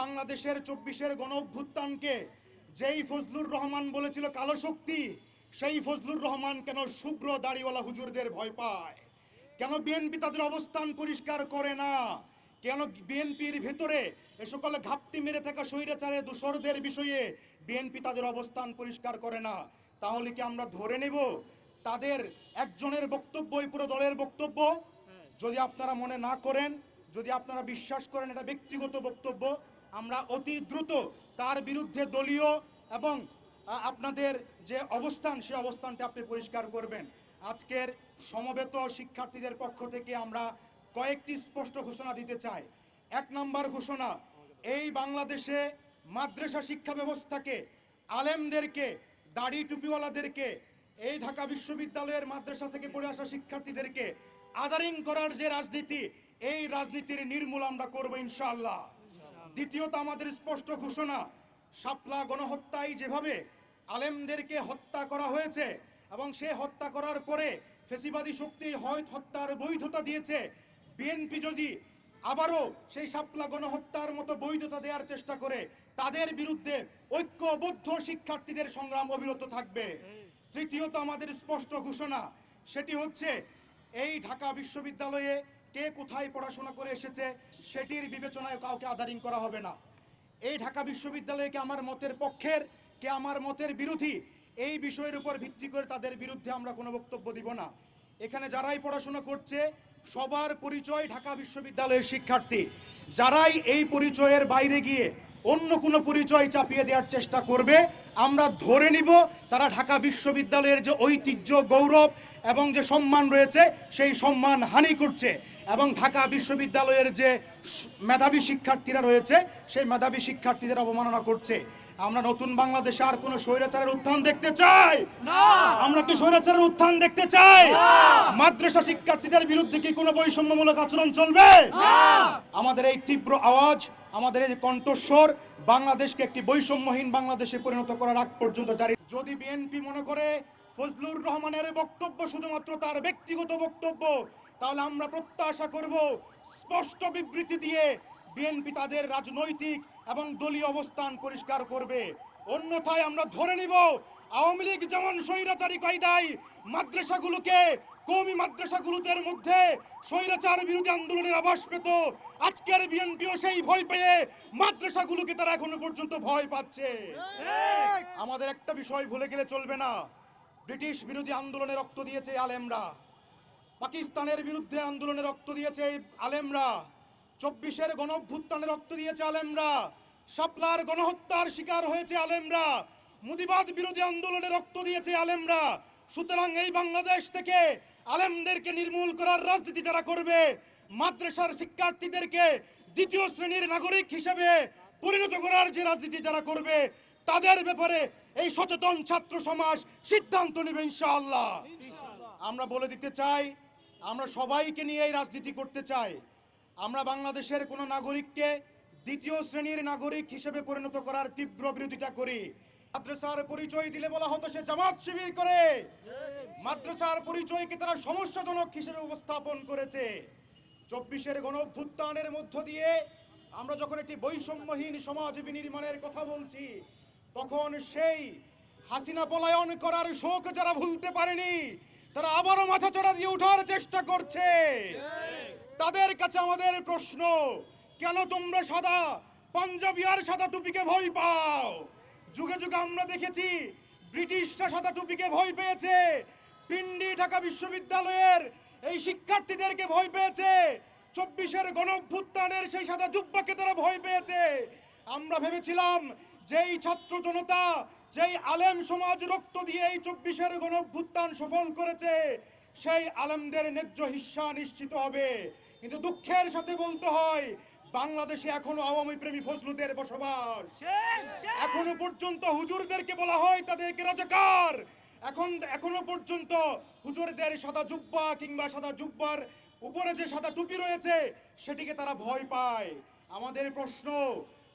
বাংলাদেশের চব্বিশের গণ অভ্যুত্থানকে যেই ফজলুর রহমান বলেছিল কালো শক্তি, সেই ফজলুর রহমান কেন শুভ্র দাড়িওয়ালা হুজুরদের ভয় পায়? কেন বিএনপি তাদের অবস্থান পরিষ্কার করে না? কেন বিএনপির ভেতরে এ সকল ঘাপটি মেরে থাকা স্বৈরাচারের দোসরদের বিষয়ে বিএনপি তাদের অবস্থান পরিষ্কার করে না? তাহলে কি আমরা ধরে নেব তাদের একজনের বক্তব্যই পুরো দলের বক্তব্য? যদি আপনারা মনে না করেন, যদি আপনারা বিশ্বাস করেন, এটা ব্যক্তিগত বক্তব্য আমরা অতি দ্রুত তার বিরুদ্ধে দলীয় এবং আপনাদের যে অবস্থান, সে অবস্থানটা আপনি পরিষ্কার করবেন। আজকের সমবেত শিক্ষার্থীদের পক্ষ থেকে আমরা কয়েকটি স্পষ্ট ঘোষণা দিতে চাই। এক নম্বর ঘোষণা, এই বাংলাদেশে মাদ্রাসা শিক্ষা ব্যবস্থাকে, আলেমদেরকে, দাড়ি টুপিওয়ালাদেরকে, এই ঢাকা বিশ্ববিদ্যালয়ের মাদ্রাসা থেকে পড়ে আসা শিক্ষার্থীদেরকে আদারিং করার যে রাজনীতি, এই রাজনীতির নির্মূল আমরা করব ইনশাআল্লাহ। দ্বিতীয়ত আমাদের স্পষ্ট ঘোষণা, শাপলা গণহত্যায় যেভাবে আলেমদেরকে হত্যা করা হয়েছে এবং সে হত্যা করার পরে ফেসিবাদী শক্তি হয় হত্যার বৈধতা দিয়েছে, বিএনপি যদি আবারও সেই শাপলা গণহত্যার মতো বৈধতা দেওয়ার চেষ্টা করে, তাদের বিরুদ্ধে ঐক্যবদ্ধ শিক্ষার্থীদের সংগ্রাম অবিরত থাকবে। তৃতীয়ত আমাদের স্পষ্ট ঘোষণা, সেটি হচ্ছে এই ঢাকা বিশ্ববিদ্যালয়ে কে কোথায় পড়াশোনা করে এসেছে সেটির বিবেচনায় কাউকে আধারিং করা হবে না। এই ঢাকা বিশ্ববিদ্যালয়কে আমার মতের পক্ষের, কে আমার মতের বিরোধী, এই বিষয়ের উপর ভিত্তি করে তাদের বিরুদ্ধে আমরা কোনো বক্তব্য দিব না। এখানে যারাই পড়াশোনা করছে, সবার পরিচয় ঢাকা বিশ্ববিদ্যালয়ের শিক্ষার্থী। যারাই এই পরিচয়ের বাইরে গিয়ে অন্য কোনো পরিচয় চাপিয়ে দেওয়ার চেষ্টা করবে। আমরা ধরে নিব তারা ঢাকা বিশ্ববিদ্যালয়ের যে ঐতিহ্য, গৌরব এবং যে সম্মান রয়েছে, সেই সম্মান হানি করছে এবং ঢাকা বিশ্ববিদ্যালয়ের যে মেধাবী শিক্ষার্থীরা রয়েছে, সেই মেধাবী শিক্ষার্থীদের অবমাননা করছে। আমরা নতুন বাংলাদেশে আর কোনো স্বৈরাচারের উত্থান দেখতে চাই। আমরা কি স্বৈরাচারের উত্থান দেখতে চাই? মাদ্রাসা শিক্ষার্থীদের বিরুদ্ধে কি কোনো বৈষম্যমূলক আচরণ চলবে? আমাদের এই তীব্র আওয়াজ আমাদের এই কণ্ঠস্বর বাংলাদেশকে একটি বৈষম্যহীন বাংলাদেশে পরিণত করার আগ পর্যন্ত জারি। যদি বিএনপি মনে করে ফজলুর রহমানের বক্তব্য শুধুমাত্র তার ব্যক্তিগত বক্তব্য তাহলে আমরা প্রত্যাশা করব স্পষ্ট বিবৃতি দিয়ে বিএনপি তাদের রাজনৈতিক এবং দলীয় অবস্থান পরিষ্কার করবে। অন্যথায় আমরা ধরে নিব, আওয়ামী লীগ যেমন স্বৈরাচারী কায়দায় মাদ্রাসাগুলোকে কৌমি মাদ্রাসাগুলোদের মধ্যে স্বৈরাচার বিরোধী আন্দোলনের আভাস পেত, আজকের বিএনপিও সেই ভয় পেয়ে মাদ্রাসাগুলোকে তারা এখনও পর্যন্ত ভয় পাচ্ছে। আমাদের একটা বিষয় ভুলে গেলে চলবে না। ব্রিটিশ বিরোধী আন্দোলনে রক্ত দিয়েছে আলেমরা। পাকিস্তানের বিরুদ্ধে আন্দোলনে রক্ত দিয়েছে আলেমরা। চব্বিশের গণঅভ্যুত্থানে রক্ত দিয়েছে আলেমরা। সাপলার গণহত্যার শিকার হয়েছে আলেমরা। মুদিবাদ বিরোধী আন্দোলনে রক্ত দিয়েছে আলেমরা। সুতরাং এই বাংলাদেশ থেকে আলেমদেরকে নির্মূল করার রাজনীতি যারা করবে, মাদ্রাসার শিক্ষার্থীদেরকে দ্বিতীয় শ্রেণির নাগরিক হিসেবে পরিণত করার যে রাজনীতি যারা করবে, তাদের ব্যাপারে এই সচেতন ছাত্র সমাজ সিদ্ধান্ত নেবে ইনশাআল্লাহ। আমরা বলে দিতে চাই, আমরা সবাইকে নিয়ে এই রাজনীতি করতে চাই। আমরা বাংলাদেশের কোনো নাগরিককে দ্বিতীয় শ্রেণির নাগরিক হিসেবে পরিণত করার তীব্র বিরোধিতা করি। মাদ্রাসার পরিচয় দিলে বলা হতো সে জামাত শিবির করে। মাদ্রাসার পরিচয়কে তারা সমস্যাজনক হিসেবে উপস্থাপন করেছে। চব্বিশের গণ অভ্যুত্থানের মধ্য দিয়ে আমরা যখন একটি বৈষম্যহীন সমাজ বিনির্মাণের কথা বলছি, তখন সেই হাসিনা পলায়ন করার শোক যারা ভুলতে পারেনি, তারা আবারও মাথা চড়া দিয়ে ওঠার চেষ্টা করছে। তাদের কাছে আমাদের প্রশ্ন, কেন তোমরা সাদা পাঞ্জাবি আর সাদা টুপিকে ভয় পাও? যুগে যুগে আমরা দেখেছি ব্রিটিশরা সাদা টুপিকে ভয় পেয়েছে, পিন্ডি ঢাকা বিশ্ববিদ্যালয়ের এই শিক্ষার্থীদেরকে ভয় পেয়েছে, চব্বিশের গণ অভ্যুত্থানের সেই সাদা জুব্বাকে তারা ভয় পেয়েছে। আমরা ভেবেছিলাম যেই ছাত্র জনতা, যেই আলেম সমাজ রক্ত দিয়ে এই চব্বিশের গণ অভ্যুত্থান সফল করেছে, সেই আলেমদের ন্যায্য হিস্সা নিশ্চিত হবে। কিন্তু দুঃখের সাথে বলতে হয় বাংলাদেশে এখনও আওয়ামী প্রেমী ফজলুদের বসবাস। এখনও পর্যন্ত হুজুরদেরকে বলা হয় তাদেরকে রাজাকার। এখন এখনও পর্যন্ত হুজুরদের সাদা জুব্বা কিংবা সাদা জুব্বার উপরে যে সাদা টুপি রয়েছে সেটিকে তারা ভয় পায়। আমাদের প্রশ্ন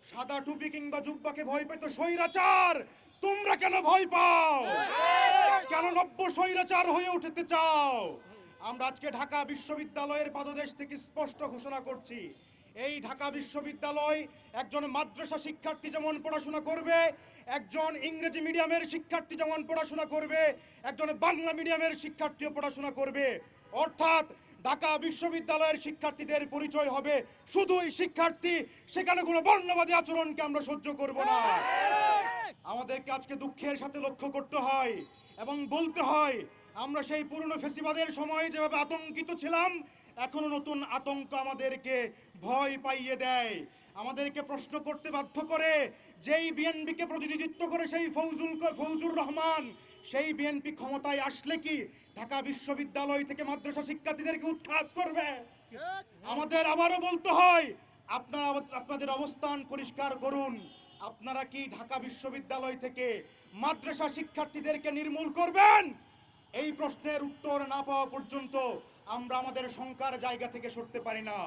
সাদা টুপি কিংবা জুব্বাকে ভয় পেত স্বৈরাচার তোমরা কেন ভয় পাও? কেন নব্য স্বৈরাচার হয়ে উঠতে চাও? আমরা আজকে ঢাকা বিশ্ববিদ্যালয়ের পাদদেশ থেকে স্পষ্ট ঘোষণা করছি। এই ঢাকা বিশ্ববিদ্যালয় একজন মাদ্রাসা শিক্ষার্থী যেমন পড়াশোনা করবে একজন ইংরেজি মিডিয়ামের শিক্ষার্থী যেমন পড়াশোনা করবে একজন বাংলা মিডিয়ামের শিক্ষার্থীও পড়াশোনা করবে। অর্থাৎ ঢাকা বিশ্ববিদ্যালয়ের শিক্ষার্থীদের পরিচয় হবে শুধুই শিক্ষার্থী সেখানে কোনো বর্ণবাদী আচরণকে আমরা সহ্য করব না। আমাদেরকে আজকে দুঃখের সাথে লক্ষ্য করতে হয় এবং বলতে হয় আমরা সেই পুরনো ফেসিবাদের সময় যেভাবে আতঙ্কিত ছিলাম, এখনও নতুন আতঙ্ক আমাদেরকে ভয় পাইয়ে দেয়। আমাদেরকে প্রশ্ন করতে বাধ্য করে, যেই বিএনপিকে প্রতিনিধিত্ব করে সেই ফৌজুল ফৌজুর রহমান, সেই বিএনপি ক্ষমতায় আসলে কি ঢাকা বিশ্ববিদ্যালয় থেকে মাদ্রাসা শিক্ষার্থীদেরকে উৎখাত করবে? আমাদের আবারও বলতে হয়, আপনারা আপনাদের অবস্থান পরিষ্কার করুন। আপনারা কি ঢাকা বিশ্ববিদ্যালয় থেকে মাদ্রাসা শিক্ষার্থীদেরকে নির্মূল করবেন? এই প্রশ্নের উত্তর না পাওয়া পর্যন্ত আমরা আমাদের শঙ্কার জায়গা থেকে সরতে পারি না।